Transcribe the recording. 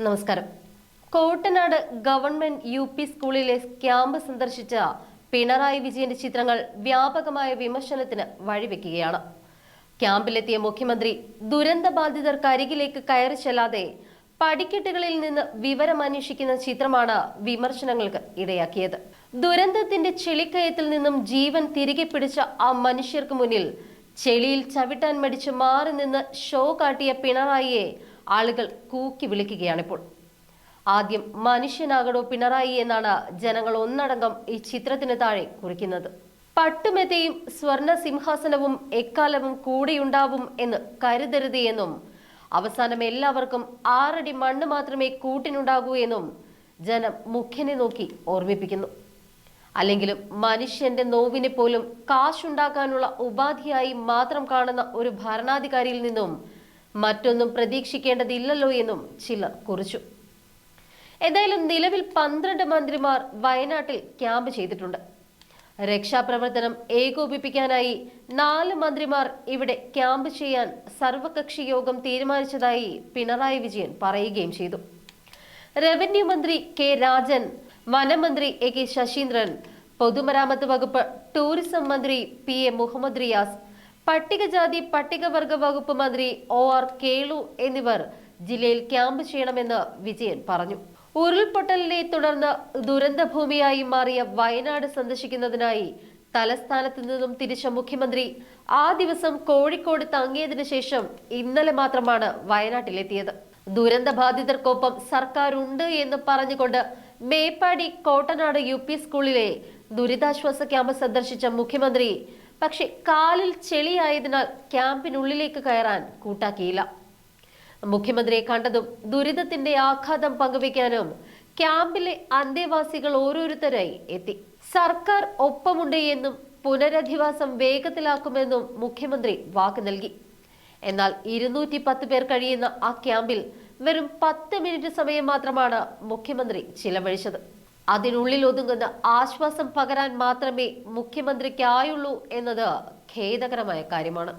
നമസ്കാരം. Kottanad government U P സ്കൂളിലെ camp സന്ദർശിച്ച പിണറായി വിജയന്റെ ചിത്രങ്ങൾ വ്യാപകമായ വിമർശനത്തിന് വഴിവെക്കുകയാണ്. ക്യാമ്പിലെത്തിയ മുഖ്യമന്ത്രി ദുരന്ത ദുരന്തബാധിതർക്കരികിലേക്ക് കയറി ചെല്ലാതെ പടിക്കെട്ടുകളിൽ നിന്ന് വിവരം അന്വേഷിക്കുന്ന ചിത്രമാണ് വിമർശനങ്ങൾക്ക് ഇടയാക്കിയത്. ദുരന്തത്തിന്റെ ചെളിക്കയത്തിൽ നിന്നും ജീവൻ തിരികെ പിടിച്ച ആ മനുഷ്യർക്ക് മുന്നിൽ ചെളിയിൽ ചവിട്ടാൻ മടിച്ച് മാറി നിന്ന് ഷോ കാട്ടിയ പിണറായിയെ ആളുകൾ കൂക്കി വിളിക്കുകയാണിപ്പോൾ. ആദ്യം മനുഷ്യനാകടോ പിണറായി എന്നാണ് ജനങ്ങൾ ഒന്നടങ്കം ഈ ചിത്രത്തിന് താഴെ കുറിക്കുന്നത്. പട്ടുമെത്തയും സ്വർണ സിംഹാസനവും എക്കാലവും കൂടെയുണ്ടാവും എന്ന് കരുതരുത് എന്നും അവസാനം എല്ലാവർക്കും ആറടി മണ്ണ് മാത്രമേ കൂട്ടിനുണ്ടാകൂ എന്നും ജനം മുഖ്യനെ നോക്കി ഓർമ്മിപ്പിക്കുന്നു. അല്ലെങ്കിലും മനുഷ്യന്റെ നോവിനെ പോലും കാശുണ്ടാക്കാനുള്ള ഉപാധിയായി മാത്രം കാണുന്ന ഒരു ഭരണാധികാരിയിൽ നിന്നും മറ്റൊന്നും പ്രതീക്ഷിക്കേണ്ടതില്ലല്ലോ എന്നും ചിലർ കുറിച്ചു. എന്തായാലും നിലവിൽ പന്ത്രണ്ട് മന്ത്രിമാർ വയനാട്ടിൽ ക്യാമ്പ് ചെയ്തിട്ടുണ്ട്. രക്ഷാപ്രവർത്തനം ഏകോപിപ്പിക്കാനായി നാല് മന്ത്രിമാർ ഇവിടെ ക്യാമ്പ് ചെയ്യാൻ സർവകക്ഷി യോഗം തീരുമാനിച്ചതായി പിണറായി വിജയൻ പറയുകയും ചെയ്തു. റവന്യൂ മന്ത്രി കെ രാജൻ വനമന്ത്രി എ കെ ശശീന്ദ്രൻ പൊതുമരാമത്ത് വകുപ്പ് ടൂറിസം മന്ത്രി പി എ മുഹമ്മദ് റിയാസ് പട്ടികജാതി പട്ടികവർഗ വകുപ്പ് മന്ത്രി ഒ ആർ കേളു എന്നിവർ ജില്ലയിൽ ക്യാമ്പ് ചെയ്യണമെന്ന് വിജയൻ പറഞ്ഞു. ഉരുൾപൊട്ടലിനെ തുടർന്ന് ദുരന്തഭൂമിയായി മാറിയ വയനാട് സന്ദർശിക്കുന്നതിനായി തലസ്ഥാനത്ത് നിന്നും തിരിച്ച മുഖ്യമന്ത്രി ആ ദിവസം കോഴിക്കോട് തങ്ങിയതിനു ശേഷം ഇന്നലെ മാത്രമാണ് വയനാട്ടിലെത്തിയത്. ദുരന്തബാധിതർക്കൊപ്പം സർക്കാർ ഉണ്ട് എന്ന് പറഞ്ഞുകൊണ്ട് മേപ്പാടി കോട്ടനാട് യു പി സ്കൂളിലെ ദുരിതാശ്വാസ ക്യാമ്പ് സന്ദർശിച്ച മുഖ്യമന്ത്രി പക്ഷെ കാലിൽ ചെളിയായതിനാൽ ക്യാമ്പിനുള്ളിലേക്ക് കയറാൻ കൂട്ടാക്കിയില്ല. മുഖ്യമന്ത്രിയെ കണ്ടതും ദുരിതത്തിന്റെ ആഘാതം പങ്കുവയ്ക്കാനും ക്യാമ്പിലെ അന്തേവാസികൾ ഓരോരുത്തരായി എത്തി. സർക്കാർ ഒപ്പമുണ്ട് എന്നും പുനരധിവാസം വേഗത്തിലാക്കുമെന്നും മുഖ്യമന്ത്രി വാക്ക് നൽകി. എന്നാൽ ഇരുന്നൂറ്റി പത്ത് പേർ കഴിയുന്ന ആ ക്യാമ്പിൽ വെറും പത്ത് മിനിറ്റ് സമയം മാത്രമാണ് മുഖ്യമന്ത്രി ചിലവഴിച്ചത്. അതിനുള്ളിൽ ഒതുങ്ങുന്ന ആശ്വാസം പകരാൻ മാത്രമേ മുഖ്യമന്ത്രിക്കായുള്ളൂ എന്നത് ഖേദകരമായ കാര്യമാണ്.